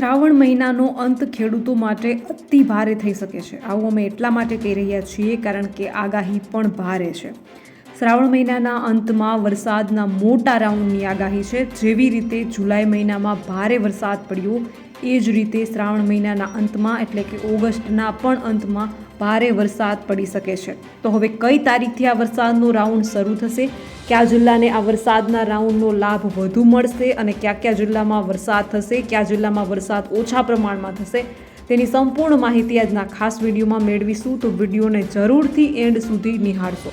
શ્રાવણ મહિનાનો અંત ખેડૂતો માટે અતિ ભારે થઈ શકે છે. આવું અમે એટલા માટે કહી રહ્યા છીએ કારણ કે આગાહી પણ ભારે છે. શ્રાવણ મહિનાના અંતમાં વરસાદના મોટા રાઉન્ડની આગાહી છે. જેવી રીતે જુલાઈ મહિનામાં ભારે વરસાદ પડ્યો એ જ રીતે શ્રાવણ મહિનાના અંતમાં, એટલે કે ઓગસ્ટના પણ અંતમાં ભારે વરસાદ પડી શકે છે. તો હવે કઈ તારીખથી આ વરસાદનો રાઉન્ડ શરૂ થશે? કયા જિલ્લાને આ વરસાદના રાઉન્ડનો લાભ વધુ મળશે અને કયા કયા જિલ્લામાં વરસાદ થશે, કયા જિલ્લામાં વરસાદ ઓછા પ્રમાણમાં થશે? તેની સંપૂર્ણ માહિતી આજના ખાસ વિડીયોમાં મેળવીશું. તો વિડીયોને જરૂરથી એન્ડ સુધી નિહાળશો.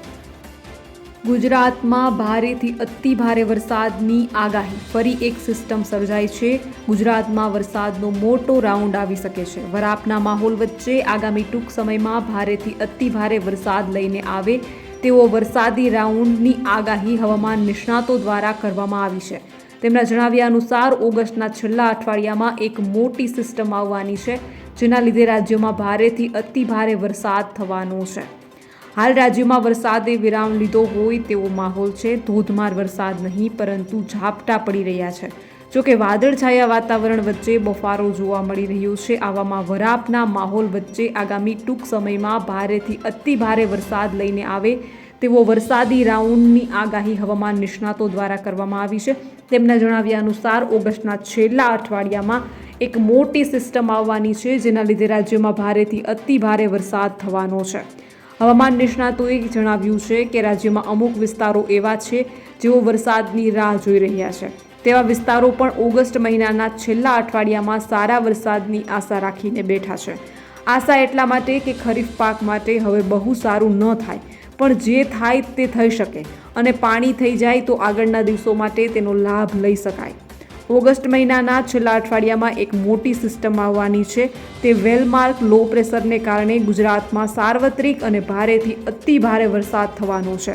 ગુજરાતમાં ભારેથી અતિ ભારે વરસાદની આગાહી. ફરી એક સિસ્ટમ સર્જાઈ છે. ગુજરાતમાં વરસાદનો મોટો રાઉન્ડ આવી શકે છે. વરાપના માહોલ વચ્ચે આગામી ટૂંક સમયમાં ભારેથી અતિ ભારે વરસાદ લઈને આવે તેવો વરસાદી રાઉન્ડની આગાહી હવામાન નિષ્ણાતો દ્વારા કરવામાં આવી છે. તેમના જણાવ્યા અનુસાર, ઓગસ્ટના છેલ્લા અઠવાડિયામાં એક મોટી સિસ્ટમ આવવાની છે, જેના લીધે રાજ્યમાં ભારેથી અતિ ભારે વરસાદ થવાનો છે. હાલ રાજ્યમાં વરસાદે વિરામ લીધો હોય તેવો માહોલ છે. ધોધમાર વરસાદ નહીં, પરંતુ ઝાપટા પડી રહ્યા છે. જોકે વાદળછાયા વાતાવરણ વચ્ચે બફારો જોવા મળી રહ્યો છે. આવામાં વરાપના માહોલ વચ્ચે આગામી ટૂંક સમયમાં ભારેથી અતિ ભારે વરસાદ લઈને આવે તેવો વરસાદી રાઉન્ડની આગાહી હવામાન નિષ્ણાતો દ્વારા કરવામાં આવી છે. તેમના જણાવ્યા અનુસાર, ઓગસ્ટના છેલ્લા અઠવાડિયામાં એક મોટી સિસ્ટમ આવવાની છે, જેના લીધે રાજ્યમાં ભારેથી અતિ ભારે વરસાદ થવાનો છે. હવામાન નિષ્ણાતોએ જણાવ્યું છે કે રાજ્યમાં અમુક વિસ્તારો એવા છે જેઓ વરસાદની રાહ જોઈ રહ્યા છે. તેવા વિસ્તારો પણ ઓગસ્ટ મહિનાના છેલ્લા અઠવાડિયામાં સારા વરસાદની આશા રાખીને બેઠા છે. આશા એટલા માટે કે ખરીફ પાક માટે હવે બહુ સારું ન થાય, પણ જે થાય તે થઈ શકે અને પાણી થઈ જાય તો આગળના દિવસો માટે તેનો લાભ લઈ શકાય. ઓગસ્ટ મહિનાના છેલ્લા અઠવાડિયામાં એક મોટી સિસ્ટમ આવવાની છે. તે વેલમાર્ક લો પ્રેશરને કારણે ગુજરાતમાં સાર્વત્રિક અને ભારેથી અતિ ભારે વરસાદ થવાનો છે.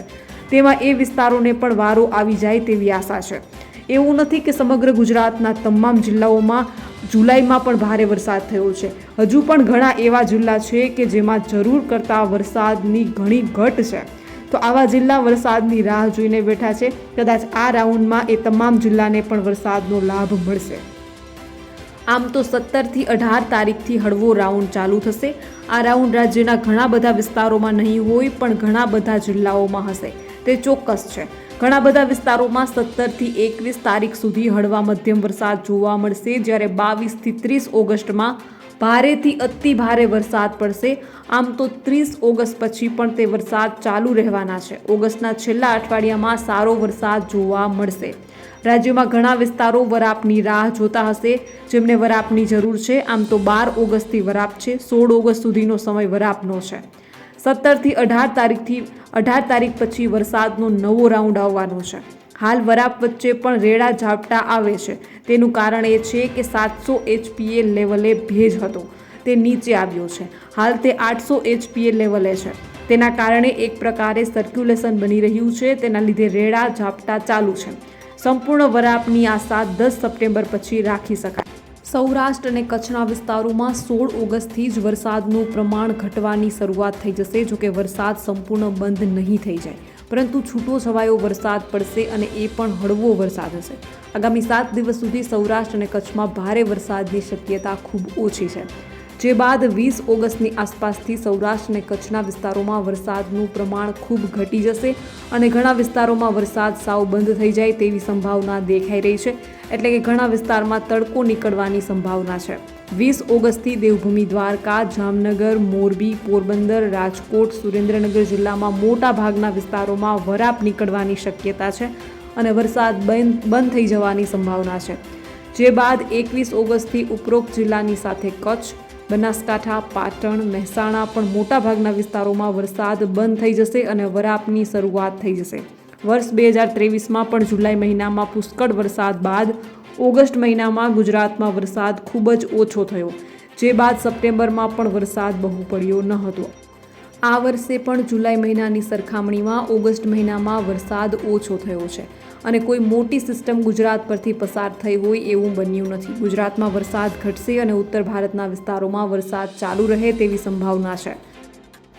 તેમાં એ વિસ્તારોને પણ વારો આવી જાય તેવી આશા છે. એવું નથી કે સમગ્ર ગુજરાતના તમામ જિલ્લાઓમાં જુલાઈમાં પણ ભારે વરસાદ થયો છે. હજુ પણ ઘણા એવા જિલ્લા છે કે જેમાં જરૂર કરતાં વરસાદની ઘણી ઘટ છે. તો આવા જિલ્લા વરસાદની રાહ જોઈને બેઠા છે. કદાચ આ રાઉન્ડમાં એ તમામ જિલ્લાને પણ વરસાદનો લાભ મળશે. આમ તો સત્તરથી અઢાર તારીખથી હળવો રાઉન્ડ ચાલુ થશે. આ રાઉન્ડ રાજ્યના ઘણા બધા વિસ્તારોમાં નહીં હોય પણ ઘણા બધા જિલ્લાઓમાં હશે. તે ચોક્કસ છે. ઘણા બધા વિસ્તારોમાં સત્તરથી એકવીસ તારીખ સુધી હળવા મધ્યમ વરસાદ જોવા મળશે. જ્યારે બાવીસથી ત્રીસ ઓગસ્ટમાં ભારેથી અતિ ભારે વરસાદ પડશે. આમ તો ત્રીસ ઓગસ્ટ પછી પણ તે વરસાદ ચાલુ રહેવાના છે. ઓગસ્ટના છેલ્લા અઠવાડિયામાં સારો વરસાદ જોવા મળશે. રાજ્યમાં ઘણા વિસ્તારો વરાપની રાહ જોતા હશે. જેમને વરાપની જરૂર છે, આમ તો બાર ઓગસ્ટથી વરાપ છે, સોળ ઓગસ્ટ સુધીનો સમય વરાપનો છે. સત્તરથી અઢાર તારીખથી અઢાર તારીખ પછી વરસાદનો નવો રાઉન્ડ આવવાનો છે. હાલ વરાપ વચ્ચે પણ રેડા ઝાપટા આવે છે. તેનું કારણ એ છે કે સાતસો એચપીએ લેવલે ભેજ હતો. તે નીચે આવ્યો છે. હાલ તે આઠસો એચપીએ લેવલે છે. તેના કારણે એક પ્રકારે સર્ક્યુલેશન બની રહ્યું છે. તેના લીધે રેડા ઝાપટા ચાલુ છે. સંપૂર્ણ વરાપની આશા દસ સપ્ટેમ્બર પછી રાખી શકાય. સૌરાષ્ટ્ર અને કચ્છના વિસ્તારોમાં સોળ ઓગસ્ટથી જ વરસાદનું પ્રમાણ ઘટવાની શરૂઆત થઈ જશે, જોકે વરસાદ સંપૂર્ણ બંધ નહીં થઈ જાય. પરંતુ છૂટો છવાયો વરસાદ પડશે અને એ પણ હળવો વરસાદ હશે. આગામી સાત દિવસ સુધી સૌરાષ્ટ્ર અને કચ્છમાં ભારે વરસાદની શક્યતા ખૂબ ઓછી છે. જે બાદ વીસ ઓગસ્ટની આસપાસથી સૌરાષ્ટ્ર અને કચ્છના વિસ્તારોમાં વરસાદનું પ્રમાણ ખૂબ ઘટી જશે અને ઘણા વિસ્તારોમાં વરસાદ સાવ બંધ થઈ જાય તેવી સંભાવના દેખાઈ રહી છે. એટલે કે ઘણા વિસ્તારમાં તડકો નીકળવાની સંભાવના છે. વીસ ઓગસ્ટથી દેવભૂમિ દ્વારકા, જામનગર, મોરબી, પોરબંદર, રાજકોટ, સુરેન્દ્રનગર જિલ્લામાં મોટા ભાગના વિસ્તારોમાં વરાપ નીકળવાની શક્યતા છે અને વરસાદ બંધ બંધ થઈ જવાની સંભાવના છે. જે બાદ એકવીસ ઓગસ્ટથી ઉપરોક્ત જિલ્લાની સાથે કચ્છ બનાસકાંઠા, પાટણ, મહેસાણા પણ મોટાભાગના વિસ્તારોમાં વરસાદ બંધ થઈ જશે અને વરાપની શરૂઆત થઈ જશે. વર્ષ બે હજાર ત્રેવીસમાં પણ જુલાઈ મહિનામાં પુષ્કળ વરસાદ બાદ ઓગસ્ટ મહિનામાં ગુજરાતમાં વરસાદ ખૂબ જ ઓછો થયો, જે બાદ સપ્ટેમ્બરમાં પણ વરસાદ બહુ પડ્યો ન હતો. આ વર્ષે પણ જુલાઈ મહિનાની સરખામણીમાં ઓગસ્ટ મહિનામાં વરસાદ ઓછો થયો છે. અને કોઈ મોટી સિસ્ટમ ગુજરાત પરથી પસાર થઈ હોય એવું બન્યું નથી. ગુજરાતમાં વરસાદ ઘટશે અને ઉત્તર ભારતના વિસ્તારોમાં વરસાદ ચાલુ રહે તેવી સંભાવના છે.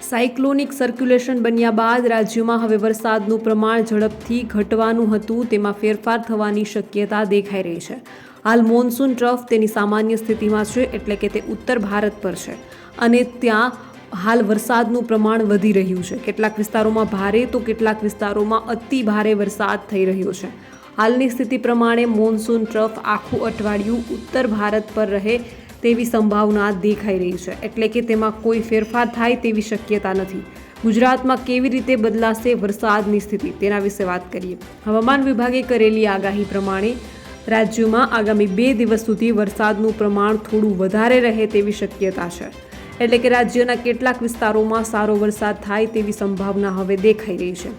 સાયક્લોનિક સર્ક્યુલેશન બન્યા બાદ રાજ્યમાં હવે વરસાદનું પ્રમાણ ઝડપથી ઘટવાનું હતું, તેમાં ફેરફાર થવાની શક્યતા દેખાઈ રહી છે. હાલ મોન્સૂન ટ્રફ તેની સામાન્ય સ્થિતિમાં છે, એટલે કે તે ઉત્તર ભારત પર છે. અને ત્યાં હાલ વરસાદનું પ્રમાણ વધી રહ્યું છે. કેટલાક વિસ્તારોમાં ભારે તો કેટલાક વિસ્તારોમાં અતિ ભારે વરસાદ થઈ રહ્યો છે. હાલની સ્થિતિ પ્રમાણે મોન્સૂન ટ્રફ આખું અઠવાડિયું ઉત્તર ભારત પર રહે તેવી સંભાવના દેખાઈ રહી છે. એટલે કે તેમાં કોઈ ફેરફાર થાય તેવી શક્યતા નથી. ગુજરાતમાં કેવી રીતે બદલાશે વરસાદની સ્થિતિ તેના વિશે વાત કરીએ. હવામાન વિભાગે કરેલી આગાહી પ્રમાણે રાજ્યમાં આગામી બે દિવસ સુધી વરસાદનું પ્રમાણ થોડું વધારે રહે તેવી શક્યતા છે. એટલે કે રાજ્યના કેટલાક વિસ્તારોમાં સારો વરસાદ થાય તેવી સંભાવના હવે દેખાઈ રહી છે.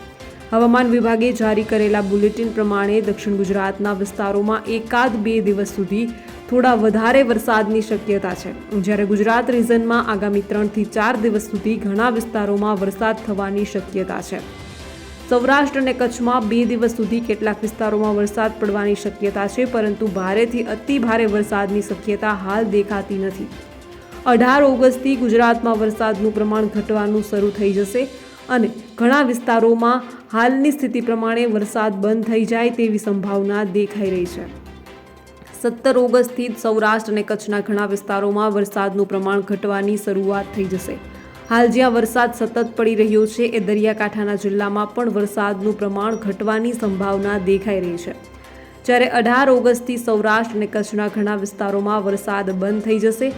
હવામાન વિભાગે જારી કરેલા બુલેટિન પ્રમાણે દક્ષિણ ગુજરાતના વિસ્તારોમાં એકાદ બે દિવસ સુધી થોડા વધારે વરસાદની શક્યતા છે. જ્યારે ગુજરાત રિઝનમાં આગામી ત્રણથી ચાર દિવસ સુધી ઘણા વિસ્તારોમાં વરસાદ થવાની શક્યતા છે. સૌરાષ્ટ્ર અને કચ્છમાં બે દિવસ સુધી કેટલાક વિસ્તારોમાં વરસાદ પડવાની શક્યતા છે, પરંતુ ભારેથી અતિ ભારે વરસાદની શક્યતા હાલ દેખાતી નથી. અઢાર ઓગસ્ટથી ગુજરાતમાં વરસાદનું પ્રમાણ ઘટવાનું શરૂ થઈ જશે અને ઘણા વિસ્તારોમાં હાલની સ્થિતિ પ્રમાણે વરસાદ બંધ થઈ જાય તેવી સંભાવના દેખાઈ રહી છે. સત્તર ઓગસ્ટથી સૌરાષ્ટ્ર અને કચ્છના ઘણા વિસ્તારોમાં વરસાદનું પ્રમાણ ઘટવાની શરૂઆત થઈ જશે. હાલ જ્યાં વરસાદ સતત પડી રહ્યો છે એ દરિયાકાંઠાના જિલ્લામાં પણ વરસાદનું પ્રમાણ ઘટવાની સંભાવના દેખાઈ રહી છે. જ્યારે અઢાર ઓગસ્ટથી સૌરાષ્ટ્ર અને કચ્છના ઘણા વિસ્તારોમાં વરસાદ બંધ થઈ જશે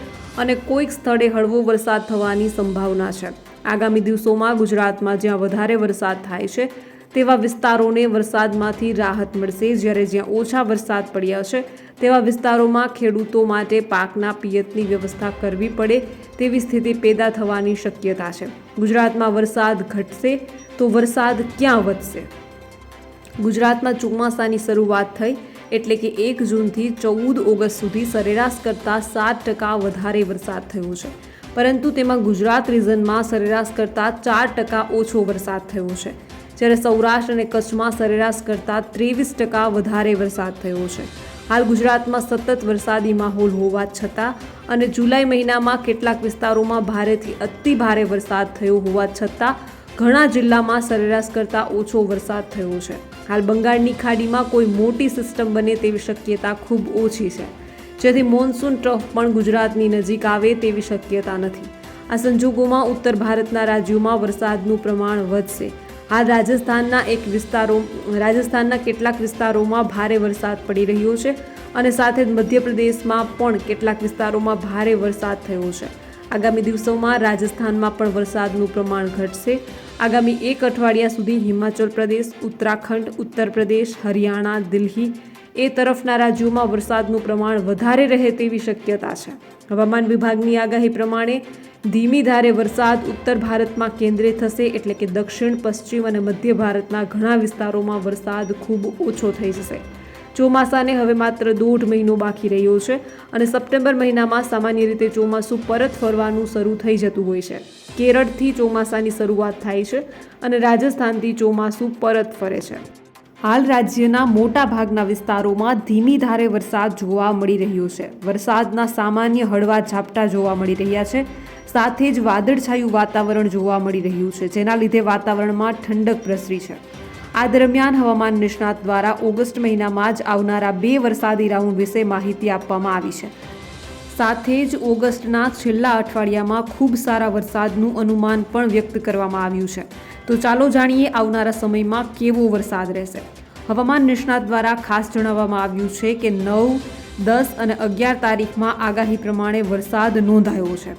અને કોઈક સ્થળે હળવો વરસાદ થવાની સંભાવના છે. આગામી દિવસોમાં ગુજરાતમાં જ્યાં વધારે વરસાદ થાય છે, તેવા વિસ્તારોને વરસાદમાંથી રાહત મળશે. જ્યારે જ્યાં ઓછા વરસાદ પડ્યા છે, તેવા વિસ્તારોમાં ખેડૂતો માટે પાકના પિયતની વ્યવસ્થા કરવી પડે તેવી સ્થિતિ પેદા થવાની શક્યતા છે. ગુજરાતમાં વરસાદ ઘટશે તો વરસાદ ક્યાં વધશે? ગુજરાતમાં ચોમાસાની શરૂઆત થઈ એટલે કે એક જૂનથી ચૌદ ઓગસ્ટ સુધી સરેરાશ કરતાં સાત ટકા વધારે વરસાદ થયો છે. પરંતુ તેમાં ગુજરાત રિજનમાં સરેરાશ કરતાં ચાર ટકા ઓછો વરસાદ થયો છે. જ્યારે સૌરાષ્ટ્ર અને કચ્છમાં સરેરાશ કરતાં ત્રેવીસ ટકા વધારે વરસાદ થયો છે. હાલ ગુજરાતમાં સતત વરસાદી માહોલ હોવા છતાં અને જુલાઈ મહિનામાં કેટલાક વિસ્તારોમાં ભારેથી અતિ ભારે વરસાદ થયો હોવા છતાં ઘણા જિલ્લામાં સરેરાશ કરતાં ઓછો વરસાદ થયો છે. હાલ બંગાળની ખાડીમાં કોઈ મોટી સિસ્ટમ બને તેવી શક્યતા ખૂબ ઓછી છે. જેથી મોન્સૂન ટ્રફ પણ ગુજરાતની નજીક આવે તેવી શક્યતા નથી. આ સંજોગોમાં ઉત્તર ભારતના રાજ્યોમાં વરસાદનું પ્રમાણ વધશે. હાલ રાજસ્થાનના એક વિસ્તારો, રાજસ્થાનના કેટલાક વિસ્તારોમાં ભારે વરસાદ પડી રહ્યો છે અને સાથે જ મધ્યપ્રદેશમાં પણ કેટલાક વિસ્તારોમાં ભારે વરસાદ થયો છે. આગામી દિવસોમાં રાજસ્થાનમાં પણ વરસાદનું પ્રમાણ ઘટશે. આગામી એક અઠવાડિયા સુધી હિમાચલ પ્રદેશ, ઉત્તરાખંડ ઉત્તર પ્રદેશ હરિયાણા, દિલ્હી એ તરફના રાજ્યોમાં વરસાદનું પ્રમાણ વધારે રહે તેવી શક્યતા છે. હવામાન વિભાગની આગાહી પ્રમાણે ધીમી ધારે વરસાદ ઉત્તર ભારતમાં કેન્દ્રિત થશે એટલે કે દક્ષિણ, પશ્ચિમ અને મધ્ય ભારતના ઘણા વિસ્તારોમાં વરસાદ ખૂબ ઓછો થઈ જશે. ચોમાસાને હવે માત્ર દોઢ મહિનો બાકી રહ્યો છે અને સપ્ટેમ્બર મહિનામાં સામાન્ય રીતે ચોમાસું પરત ફરવાનું શરૂ થઈ જતું હોય છે. કેરળથી ચોમાસાની શરૂઆત થાય છે અને રાજસ્થાનથી ચોમાસું પરત ફરે છે. હાલ રાજ્યના મોટા ભાગના વિસ્તારોમાં ધીમી ધારે વરસાદ જોવા મળી રહ્યો છે. વરસાદના સામાન્ય હળવા ઝાપટા જોવા મળી રહ્યા છે. સાથે જ વાદળછાયું વાતાવરણ જોવા મળી રહ્યું છે, જેના લીધે વાતાવરણમાં ઠંડક પ્રસરી છે. આ દરમિયાન હવામાન નિષ્ણાત દ્વારા ઓગસ્ટ મહિનામાં જ આવનારા બે વરસાદી રાઉન્ડ વિશે માહિતી આપવામાં આવી છે. સાથે જ ઓગસ્ટના છેલ્લા અઠવાડિયામાં ખૂબ સારા વરસાદનું અનુમાન પણ વ્યક્ત કરવામાં આવ્યું છે. તો ચાલો જાણીએ આવનારા સમયમાં કેવો વરસાદ રહેશે. હવામાન નિષ્ણાત દ્વારા ખાસ જણાવવામાં આવ્યું છે કે નવ, દસ અને અગિયાર તારીખમાં આગાહી પ્રમાણે વરસાદ નોંધાયો છે.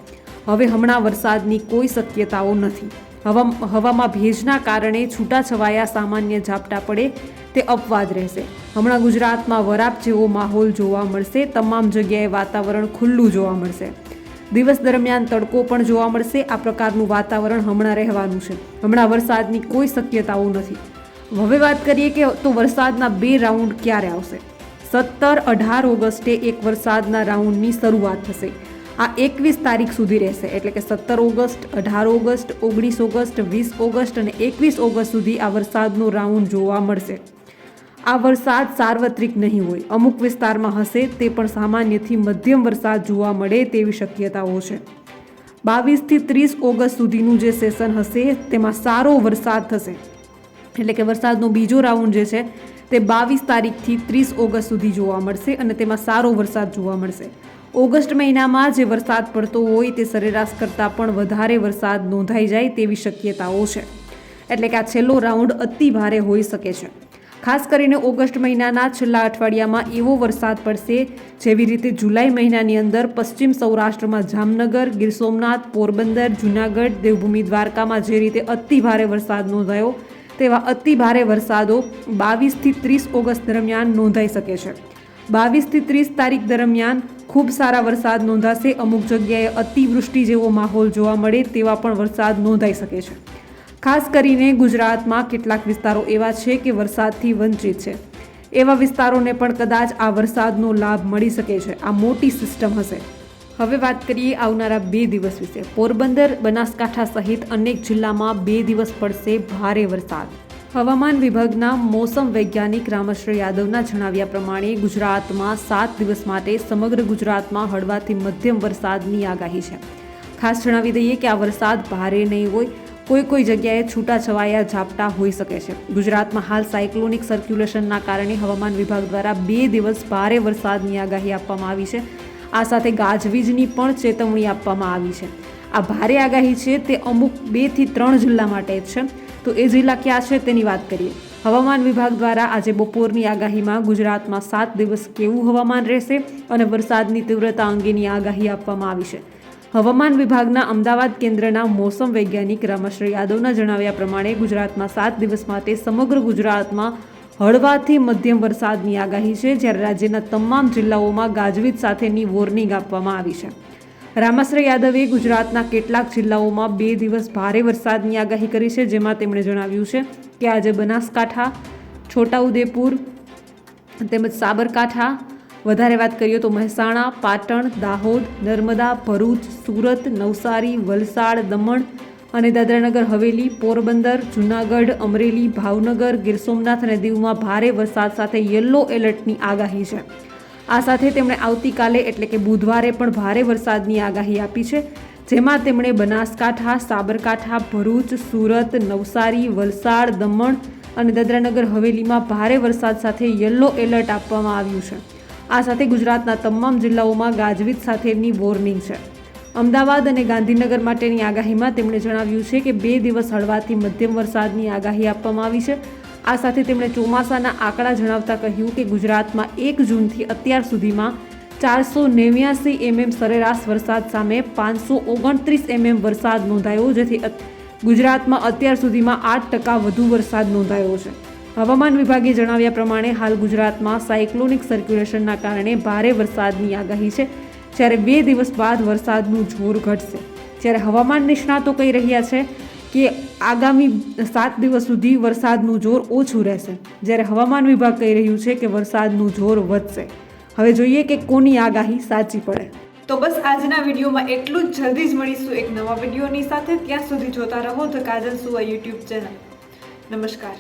હવે હમણાં વરસાદની કોઈ શક્યતાઓ નથી. હવા, હવામાં ભેજના કારણે છૂટાછવાયા સામાન્ય ઝાપટા પડે તે અપવાદ રહેશે. હમણાં ગુજરાતમાં વરાપ જેવો માહોલ જોવા મળશે, તમામ જગ્યાએ વાતાવરણ ખુલ્લું જોવા મળશે. દિવસ દરમિયાન તડકો પણ જોવા મળશે, આ પ્રકારનું વાતાવરણ હમણાં રહેવાનું છે. હમણાં વરસાદની કોઈ શક્યતાઓ નથી. હવે વાત કરીએ કે તો વરસાદના બે રાઉન્ડ ક્યારે આવશે? સત્તર અઢાર ઓગસ્ટે એક વરસાદના રાઉન્ડની શરૂઆત થશે. આ એકવીસ તારીખ સુધી રહેશે. એટલે કે સત્તર ઓગસ્ટ, અઢાર ઓગસ્ટ, ઓગણીસ ઓગસ્ટ, વીસ ઓગસ્ટ અને એકવીસ ઓગસ્ટ સુધી આ વરસાદનો રાઉન્ડ જોવા મળશે. આ વરસાદ સાર્વત્રિક નહીં હોય. અમુક વિસ્તારમાં હશે, તે પણ સામાન્યથી મધ્યમ વરસાદ જોવા મળે તેવી શક્યતાઓ છે. બાવીસથી ત્રીસ ઓગસ્ટ સુધીનું જે સેશન હશે, તેમાં સારો વરસાદ થશે. એટલે કે વરસાદનો બીજો રાઉન્ડ જે છે, તે બાવીસ તારીખથી ત્રીસ ઓગસ્ટ સુધી જોવા મળશે અને તેમાં સારો વરસાદ જોવા મળશે. ઓગસ્ટ મહિનામાં જે વરસાદ પડતો હોય તે સરેરાશ કરતાં પણ વધારે વરસાદ નોંધાઈ જાય તેવી શક્યતાઓ છે. એટલે કે આ છેલ્લો રાઉન્ડ અતિ ભારે હોઈ શકે છે. ખાસ કરીને ઓગસ્ટ મહિનાના છેલ્લા અઠવાડિયામાં એવો વરસાદ પડશે જેવી રીતે જુલાઈ મહિનાની અંદર પશ્ચિમ સૌરાષ્ટ્રમાં જામનગર, ગીર સોમનાથ, પોરબંદર, જૂનાગઢ, દેવભૂમિ દ્વારકામાં જે રીતે અતિ ભારે વરસાદ નોંધાયો, તેવા અતિ ભારે વરસાદો બાવીસથી ત્રીસ ઓગસ્ટ દરમિયાન નોંધાઈ શકે છે. બાવીસથી ત્રીસ તારીખ દરમિયાન ખૂબ સારા વરસાદ નોંધાશે. અમુક જગ્યાએ અતિવૃષ્ટિ જેવો માહોલ જોવા મળે તેવા પણ વરસાદ નોંધાઈ શકે છે. ખાસ કરીને ગુજરાતમાં કેટલાક વિસ્તારો એવા છે કે વરસાદથી વંચિત છે. એવા વિસ્તારોને પણ કદાચ આ વરસાદનો લાભ મળી શકે છે. આ મોટી સિસ્ટમ હશે. હવે વાત કરીએ આવનારા બે દિવસ વિશે. પોરબંદર, બનાસકાંઠા સહિત અનેક જિલ્લામાં બે દિવસ પડશે ભારે વરસાદ. હવામાન વિભાગના મોસમ વૈજ્ઞાનિક રામશ્રી યાદવના જણાવ્યા પ્રમાણે ગુજરાતમાં સાત દિવસ માટે સમગ્ર ગુજરાતમાં હળવાથી મધ્યમ વરસાદની આગાહી છે. ખાસ જણાવી દઈએ કે આ વરસાદ ભારે નહીં હોય, કોઈ કોઈ જગ્યાએ છૂટાછવાયા ઝાપટા હોઈ શકે છે. ગુજરાતમાં હાલ સાયક્લોનિક સર્ક્યુલેશનના કારણે હવામાન વિભાગ દ્વારા બે દિવસ ભારે વરસાદની આગાહી આપવામાં આવી છે. આ સાથે ગાજવીજની પણ ચેતવણી આપવામાં આવી છે. આ ભારે આગાહી છે તે અમુક બેથી ત્રણ જિલ્લા માટે છે. તો એ જિલ્લા ક્યાં છે તેની વાત કરીએ. હવામાન વિભાગ દ્વારા આજે બપોરની આગાહીમાં ગુજરાતમાં સાત દિવસ કેવું હવામાન રહેશે અને વરસાદની તીવ્રતા અંગેની આગાહી આપવામાં આવી છે. હવામાન વિભાગના અમદાવાદ કેન્દ્રના મોસમ વૈજ્ઞાનિક રામશ્રી યાદવના જણાવ્યા પ્રમાણે ગુજરાતમાં સાત દિવસ માટે સમગ્ર ગુજરાતમાં હળવાથી મધ્યમ વરસાદની આગાહી છે, જ્યારે રાજ્યના તમામ જિલ્લાઓમાં ગાજવીજ સાથેની વોર્નિંગ આપવામાં આવી છે. રામાશ્રય યાદવે ગુજરાતના કેટલાક જિલ્લાઓમાં બે દિવસ ભારે વરસાદની આગાહી કરી છે, જેમાં તેમણે જણાવ્યું છે કે આજે બનાસકાંઠા, છોટાઉદેપુર તેમજ સાબરકાંઠા, વધારે વાત કરીએ તો મહેસાણા, પાટણ, દાહોદ, નર્મદા, ભરૂચ, સુરત, નવસારી, વલસાડ, દમણ અને દાદરાનગર, હવેલી, પોરબંદર, જૂનાગઢ, અમરેલી, ભાવનગર, ગીર સોમનાથ અને દીવમાં ભારે વરસાદ સાથે યલો એલર્ટની આગાહી છે. આ સાથે તેમણે આવતીકાલે, એટલે કે બુધવારે પણ ભારે વરસાદની આગાહી આપી છે, જેમાં તેમણે બનાસકાંઠા, સાબરકાંઠા, ભરૂચ, સુરત, નવસારી, વલસાડ, દમણ અને દાદરાનગર હવેલીમાં ભારે વરસાદ સાથે યલો એલર્ટ આપવામાં આવ્યું છે. આ સાથે ગુજરાતના તમામ જિલ્લાઓમાં ગાજવીજ સાથેની વોર્નિંગ છે. અમદાવાદ અને ગાંધીનગર માટેની આગાહીમાં તેમણે જણાવ્યું છે કે બે દિવસ હળવાથી મધ્યમ વરસાદની આગાહી આપવામાં આવી છે. આ સાથે તેમણે ચોમાસાના આંકડા જણાવતા કહ્યું કે ગુજરાતમાં એક જૂનથી અત્યાર સુધીમાં ચારસો નેવ્યાસી એમએમ સરેરાશ વરસાદ સામે પાંચસો ઓગણત્રીસ એમએમ વરસાદ નોંધાયો, જેથી ગુજરાતમાં અત્યાર સુધીમાં આઠ ટકા વધુ વરસાદ નોંધાયો છે. હવામાન વિભાગે જણાવ્યા પ્રમાણે, હાલ ગુજરાતમાં સાયક્લોનિક સર્ક્યુલેશનના કારણે ભારે વરસાદની આગાહી છે. જ્યારે બે દિવસ બાદ વરસાદનું જોર ઘટશે. જ્યારે હવામાન નિષ્ણાતો કહી રહ્યા છે કે આગામી સાત દિવસ સુધી વરસાદનું જોર ઓછું રહેશે. જ્યારે હવામાન વિભાગ કહી રહ્યું છે કે વરસાદનું જોર વધશે. હવે જોઈએ કે કોની આગાહી સાચી પડે. તો બસ આજના વિડીયોમાં એટલું જ. જલ્દી જ મળીશું એક નવા વિડીયોની સાથે. ત્યાં સુધી જોતા રહો ધ કાજલ સુવા યુટ્યુબ ચેનલ. નમસ્કાર.